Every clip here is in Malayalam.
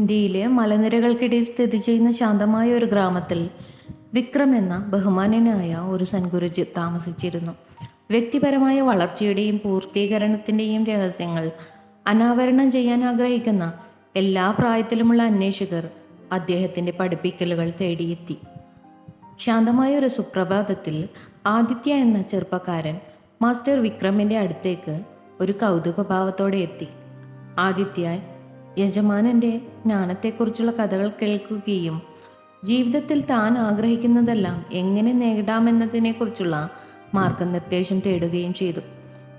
ഇന്ത്യയിലെ മലനിരകൾക്കിടയിൽ സ്ഥിതി ചെയ്യുന്ന ശാന്തമായ ഒരു ഗ്രാമത്തിൽ വിക്രം എന്ന ബഹുമാനനായ ഒരു സൻഗുരുജി താമസിച്ചിരുന്നു. വ്യക്തിപരമായ വളർച്ചയുടെയും പൂർത്തീകരണത്തിന്റെയും രഹസ്യങ്ങൾ അനാവരണം ചെയ്യാൻ ആഗ്രഹിക്കുന്ന എല്ലാ പ്രായത്തിലുമുള്ള അന്വേഷകർ അദ്ദേഹത്തിന്റെ പഠിപ്പിക്കലുകൾ തേടിയെത്തി. ശാന്തമായ ഒരു സുപ്രഭാതത്തിൽ ആദിത്യ എന്ന ചെറുപ്പക്കാരൻ മാസ്റ്റർ വിക്രമിന്റെ അടുത്തേക്ക് ഒരു കൗതുകഭാവത്തോടെ എത്തി. ആദിത്യ യജമാനന്റെ ജ്ഞാനത്തെക്കുറിച്ചുള്ള കഥകൾ കേൾക്കുകയും ജീവിതത്തിൽ താൻ ആഗ്രഹിക്കുന്നതെല്ലാം എങ്ങനെ നേടാമെന്നതിനെക്കുറിച്ചുള്ള മാർഗനിർദ്ദേശം തേടുകയും ചെയ്തു.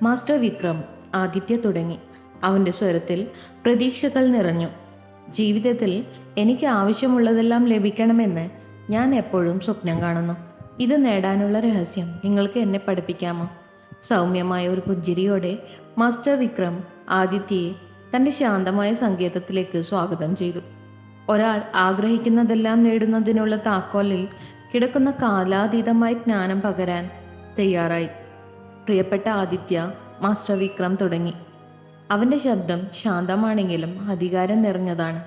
മാസ്റ്റർ വിക്രം ആദിത്യ തുടങ്ങി. അവന്റെ സ്വരത്തിൽ പ്രതീക്ഷകൾ നിറഞ്ഞു. ജീവിതത്തിൽ എനിക്ക് ആവശ്യമുള്ളതെല്ലാം ലഭിക്കണമെന്ന് ഞാൻ എപ്പോഴും സ്വപ്നം കാണുന്നു. ഇത് നേടാനുള്ള രഹസ്യം നിങ്ങൾക്ക് എന്നെ പഠിപ്പിക്കാമോ? സൗമ്യമായ ഒരു പുഞ്ചിരിയോടെ മാസ്റ്റർ വിക്രം ആദിത്യയെ തന്റെ ശാന്തമായ സങ്കേതത്തിലേക്ക് സ്വാഗതം ചെയ്തു. ഒരാൾ ആഗ്രഹിക്കുന്നതെല്ലാം നേടുന്നതിനുള്ള താക്കോലിൽ കിടക്കുന്ന കാലാതീതമായ ജ്ഞാനം പകരാൻ തയ്യാറായി. പ്രിയപ്പെട്ട ആദിത്യ മാസ്റ്റർ വിക്രം തുടങ്ങി. അവന്റെ ശബ്ദം ശാന്തമാണെങ്കിലും അധികാരം നിറഞ്ഞതാണ്.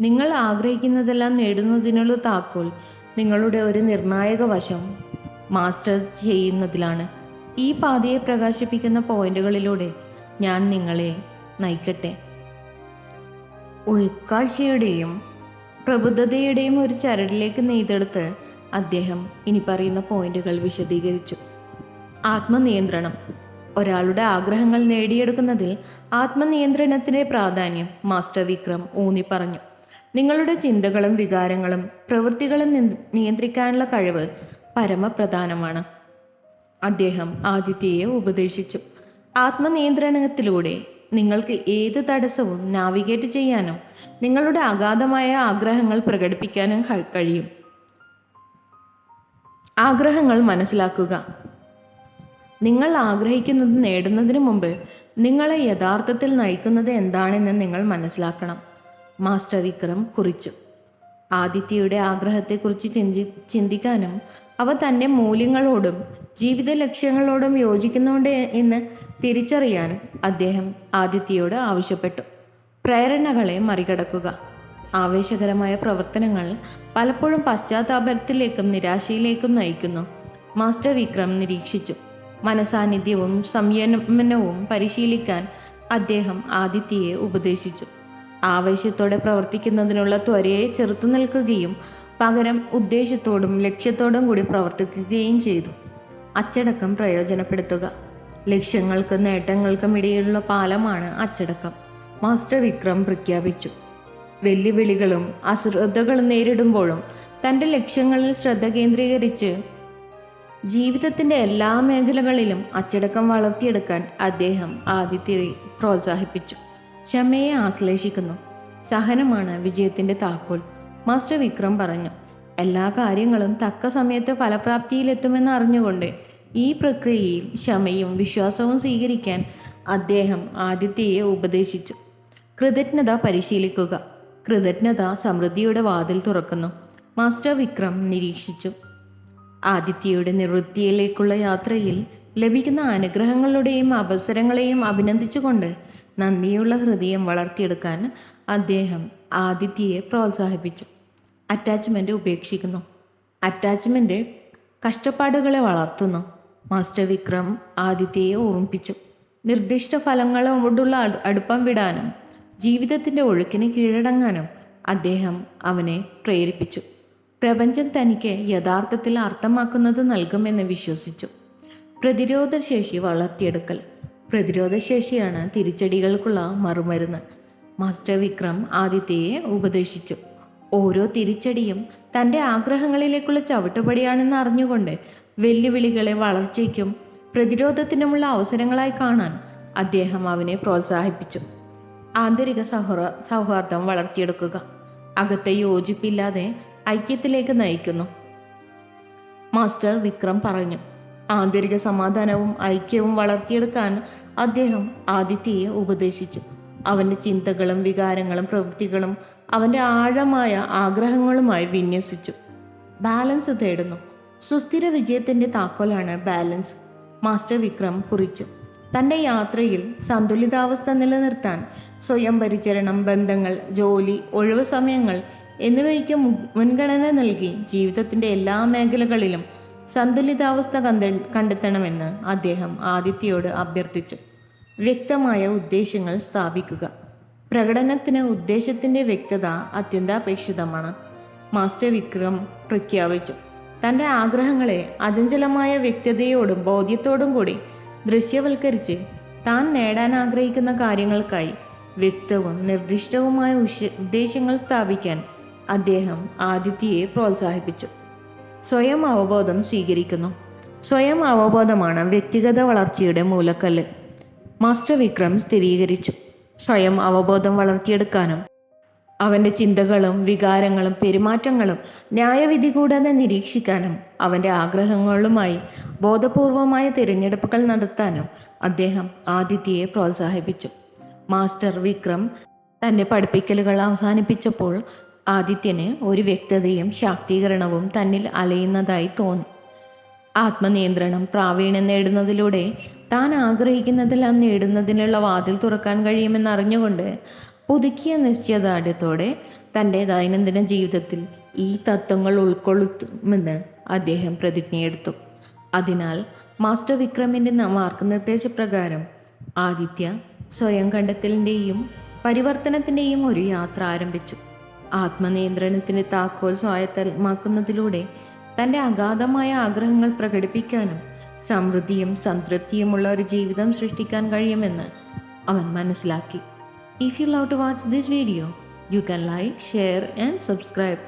നിങ്ങൾ ആഗ്രഹിക്കുന്നതെല്ലാം നേടുന്നതിനുള്ള താക്കോൽ നിങ്ങളുടെ ഒരു നിർണായക വശം മാസ്റ്റേഴ്സ് ചെയ്യുന്നതിലാണ്. ഈ പാതയെ പ്രകാശിപ്പിക്കുന്ന പോയിന്റുകളിലൂടെ ഞാൻ നിങ്ങളെ നയിക്കട്ടെ. ഉൾക്കാഴ്ചയുടെയും പ്രബുദ്ധതയുടെയും ഒരു ചരടിലേക്ക് നെയ്തെടുത്ത് അദ്ദേഹം ഇനി പറയുന്ന പോയിന്റുകൾ വിശദീകരിച്ചു. ആത്മനിയന്ത്രണം. ഒരാളുടെ ആഗ്രഹങ്ങൾ നേടിയെടുക്കുന്നതിൽ ആത്മനിയന്ത്രണത്തിന്റെ പ്രാധാന്യം മാസ്റ്റർ വിക്രം ഊന്നി പറഞ്ഞു. നിങ്ങളുടെ ചിന്തകളും വികാരങ്ങളും പ്രവൃത്തികളും നിയന്ത്രിക്കാനുള്ള കഴിവ് പരമപ്രധാനമാണ്. അദ്ദേഹം ആദിത്യയെ ഉപദേശിച്ചു. ആത്മനിയന്ത്രണത്തിലൂടെ നിങ്ങൾക്ക് ഏത് തടസ്സവും നാവിഗേറ്റ് ചെയ്യാനോ നിങ്ങളുടെ അഗാധമായ ആഗ്രഹങ്ങൾ പ്രകടിപ്പിക്കാനും കഴിയും. ആഗ്രഹങ്ങൾ മനസ്സിലാക്കുക. നിങ്ങൾ ആഗ്രഹിക്കുന്നത് നേടുന്നതിന് മുമ്പ് നിങ്ങളെ യഥാർത്ഥത്തിൽ നയിക്കുന്നത് എന്താണെന്ന് നിങ്ങൾ മനസ്സിലാക്കണം. മാസ്റ്റർ വിക്രം കുറിച്ചു. ആദിത്യയുടെ ആഗ്രഹത്തെക്കുറിച്ച് ചിന്തി ചിന്തിക്കാനും അവ തന്റെ മൂല്യങ്ങളോടും ജീവിത ലക്ഷ്യങ്ങളോടും യോജിക്കുന്നുണ്ട് എന്ന് തിരിച്ചറിയാനും അദ്ദേഹം ആദിത്യയോട് ആവശ്യപ്പെട്ടു. പ്രേരണകളെ മറികടക്കുക. ആവേശകരമായ പ്രവർത്തനങ്ങൾ പലപ്പോഴും പശ്ചാത്താപത്തിലേക്കും നിരാശയിലേക്കും നയിക്കുന്നു. മാസ്റ്റർ വിക്രം നിരീക്ഷിച്ചു. മനസാന്നിധ്യവും സംയമനവും പരിശീലിക്കാൻ അദ്ദേഹം ആദിത്യയെ ഉപദേശിച്ചു. ആവേശത്തോടെ പ്രവർത്തിക്കുന്നതിനുള്ള ത്വരയെ ചെറുത്തു നിൽക്കുകയും പകരം ഉദ്ദേശത്തോടും ലക്ഷ്യത്തോടും കൂടി പ്രവർത്തിക്കുകയും ചെയ്തു. അച്ചടക്കം പ്രയോജനപ്പെടുത്തുക. ലക്ഷ്യങ്ങൾക്കും നേട്ടങ്ങൾക്കും ഇടയിലുള്ള പാലമാണ് അച്ചടക്കം. മാസ്റ്റർ വിക്രം പ്രഖ്യാപിച്ചു. വെല്ലുവിളികളും അശ്രദ്ധകളും നേരിടുമ്പോഴും തന്റെ ലക്ഷ്യങ്ങളിൽ ശ്രദ്ധ കേന്ദ്രീകരിച്ച് ജീവിതത്തിന്റെ എല്ലാ മേഖലകളിലും അച്ചടക്കം വളർത്തിയെടുക്കാൻ അദ്ദേഹം ആദിത്യരെ പ്രോത്സാഹിപ്പിച്ചു. ക്ഷമയെ ആശ്ലേഷിക്കുന്നു. സഹനമാണ് വിജയത്തിന്റെ താക്കോൽ. മാസ്റ്റർ വിക്രം പറഞ്ഞു എല്ലാ കാര്യങ്ങളും തക്ക സമയത്ത് ഫലപ്രാപ്തിയിലെത്തുമെന്ന് അറിഞ്ഞുകൊണ്ട് ഈ പ്രക്രിയയിൽ ക്ഷമയും വിശ്വാസവും സ്വീകരിക്കാൻ അദ്ദേഹം ആദിത്യയെ ഉപദേശിച്ചു. കൃതജ്ഞത പരിശീലിക്കുക. കൃതജ്ഞത സമൃദ്ധിയുടെ വാതിൽ തുറക്കുന്നു. മാസ്റ്റർ വിക്രം നിരീക്ഷിച്ചു. ആദിത്യയുടെ നിവൃത്തിയിലേക്കുള്ള യാത്രയിൽ ലഭിക്കുന്ന അനുഗ്രഹങ്ങളുടെയും അവസരങ്ങളെയും അഭിനന്ദിച്ചുകൊണ്ട് നന്ദിയുള്ള ഹൃദയം വളർത്തിയെടുക്കാൻ അദ്ദേഹം ആദിത്യയെ പ്രോത്സാഹിപ്പിച്ചു. അറ്റാച്ച്മെന്റ് ഉപേക്ഷിക്കുന്നു. അറ്റാച്ച്മെന്റ് കഷ്ടപ്പാടുകളെ വളർത്തുന്നു. മാസ്റ്റർ വിക്രം ആദിത്യയെ ഓർമ്മിപ്പിച്ചു. നിർദ്ദിഷ്ട ഫലങ്ങളോടുള്ള അടുപ്പം വിടാനും ജീവിതത്തിന്റെ ഒഴുക്കിന് കീഴടങ്ങാനും അദ്ദേഹം അവനെ പ്രേരിപ്പിച്ചു. പ്രപഞ്ചം തനിക്ക് യഥാർത്ഥത്തിൽ അർത്ഥമാക്കുന്നത് നൽകുമെന്ന് വിശ്വസിച്ചു. പ്രതിരോധശേഷി വളർത്തിയെടുക്കൽ. പ്രതിരോധശേഷിയാണ് തിരിച്ചടികൾക്കുള്ള മറുമരുന്ന്. മാസ്റ്റർ വിക്രം ആദിത്യയെ ഉപദേശിച്ചു. ഓരോ തിരിച്ചടിയും തന്റെ ആഗ്രഹങ്ങളിലേക്കുള്ള ചവിട്ടുപടിയാണെന്ന് അറിഞ്ഞുകൊണ്ട് വെല്ലുവിളികളെ വളർച്ചയ്ക്കും പ്രതിരോധത്തിനുമുള്ള അവസരങ്ങളായി കാണാൻ അദ്ദേഹം അവനെ പ്രോത്സാഹിപ്പിച്ചു. ആന്തരിക സൗഹൃ സൗഹാർദ്ദം വളർത്തിയെടുക്കുക. അകത്തെ യോജിപ്പില്ലാതെ ഐക്യത്തിലേക്ക് നയിക്കുന്നു. മാസ്റ്റർ വിക്രം പറഞ്ഞു ആന്തരിക സമാധാനവും ഐക്യവും വളർത്തിയെടുക്കാൻ അദ്ദേഹം ആദിത്യയെ ഉപദേശിച്ചു. അവന്റെ ചിന്തകളും വികാരങ്ങളും പ്രവൃത്തികളും അവന്റെ ആഴമായ ആഗ്രഹങ്ങളുമായി വിന്യസിച്ചു. ബാലൻസ് തേടുന്നു. സുസ്ഥിര വിജയത്തിന്റെ താക്കോലാണ് ബാലൻസ്. മാസ്റ്റർ വിക്രം കുറിച്ചു. തന്റെ യാത്രയിൽ സന്തുലിതാവസ്ഥ നിലനിർത്താൻ സ്വയം പരിചരണം ബന്ധങ്ങൾ ജോലി ഒഴിവ് സമയങ്ങൾ എന്നിവയ്ക്ക് മുൻഗണന നൽകി ജീവിതത്തിന്റെ എല്ലാ മേഖലകളിലും സന്തുലിതാവസ്ഥ കണ്ട കണ്ടെത്തണമെന്ന് അദ്ദേഹം ആദിത്യയോട് അഭ്യർത്ഥിച്ചു. വ്യക്തമായ ഉദ്ദേശങ്ങൾ സ്ഥാപിക്കുക. പ്രകടനത്തിന് ഉദ്ദേശത്തിന്റെ വ്യക്തത അത്യന്താപേക്ഷിതമാണ്. മാസ്റ്റർ വിക്രം പ്രഖ്യാപിച്ചു. തന്റെ ആഗ്രഹങ്ങളെ അചഞ്ചലമായ വ്യക്തതയോടും ബോധ്യത്തോടും കൂടി ദൃശ്യവൽക്കരിച്ച് താൻ നേടാൻ ആഗ്രഹിക്കുന്ന കാര്യങ്ങൾക്കായി വ്യക്തവും നിർദ്ദിഷ്ടവുമായ ഉദ്ദേശങ്ങൾ സ്ഥാപിക്കാൻ അദ്ദേഹം ആദിത്യയെ പ്രോത്സാഹിപ്പിച്ചു. സ്വയം അവബോധം സ്വീകരിക്കുന്നു. സ്വയം അവബോധമാണ് വ്യക്തിഗത വളർച്ചയുടെ മൂലക്കല്ല്. മാസ്റ്റർ വിക്രം സ്ഥിരീകരിച്ചു. സ്വയം അവബോധം വളർത്തിയെടുക്കാനും അവന്റെ ചിന്തകളും വികാരങ്ങളും പെരുമാറ്റങ്ങളും ന്യായവിധി കൂടാതെ നിരീക്ഷിക്കാനും അവന്റെ ആഗ്രഹങ്ങളുമായി ബോധപൂർവമായ തിരഞ്ഞെടുപ്പുകൾ നടത്താനും അദ്ദേഹം ആദിത്യയെ പ്രോത്സാഹിപ്പിച്ചു. മാസ്റ്റർ വിക്രം തന്റെ പഠിപ്പിക്കലുകൾ അവസാനിപ്പിച്ചപ്പോൾ ആദിത്യന് ഒരു വ്യക്തതയും ശാക്തീകരണവും തന്നിൽ അലയുന്നതായി തോന്നി. ആത്മനിയന്ത്രണം പ്രാവീണ്യം നേടുന്നതിലൂടെ താൻ ആഗ്രഹിക്കുന്നതെല്ലാം നേടുന്നതിനുള്ള വാതിൽ തുറക്കാൻ കഴിയുമെന്നറിഞ്ഞുകൊണ്ട് പുതുക്കിയ നിശ്ചയദാർഢ്യത്തോടെ തന്റെ ദൈനംദിന ജീവിതത്തിൽ ഈ തത്വങ്ങൾ ഉൾക്കൊള്ളുമെന്ന് അദ്ദേഹം പ്രതിജ്ഞയെടുത്തു. അതിനാൽ മാസ്റ്റർ വിക്രമിന്റെ മാർഗനിർദ്ദേശപ്രകാരം ആദിത്യ സ്വയം കണ്ടെത്തലിന്റെയും പരിവർത്തനത്തിന്റെയും ഒരു യാത്ര ആരംഭിച്ചു. ആത്മനിയന്ത്രണത്തിന്റെ താക്കോൽ സ്വായത്തമാക്കുന്നതിലൂടെ തന്റെ അഗാധമായ ആഗ്രഹങ്ങൾ പ്രകടിപ്പിക്കാനും സമൃദ്ധിയും സംതൃപ്തിയുമുള്ള ഒരു ജീവിതം സൃഷ്ടിക്കാൻ കഴിയുമെന്ന് അവൻ മനസ്സിലാക്കി. If you love to watch this video, you can like, share and subscribe.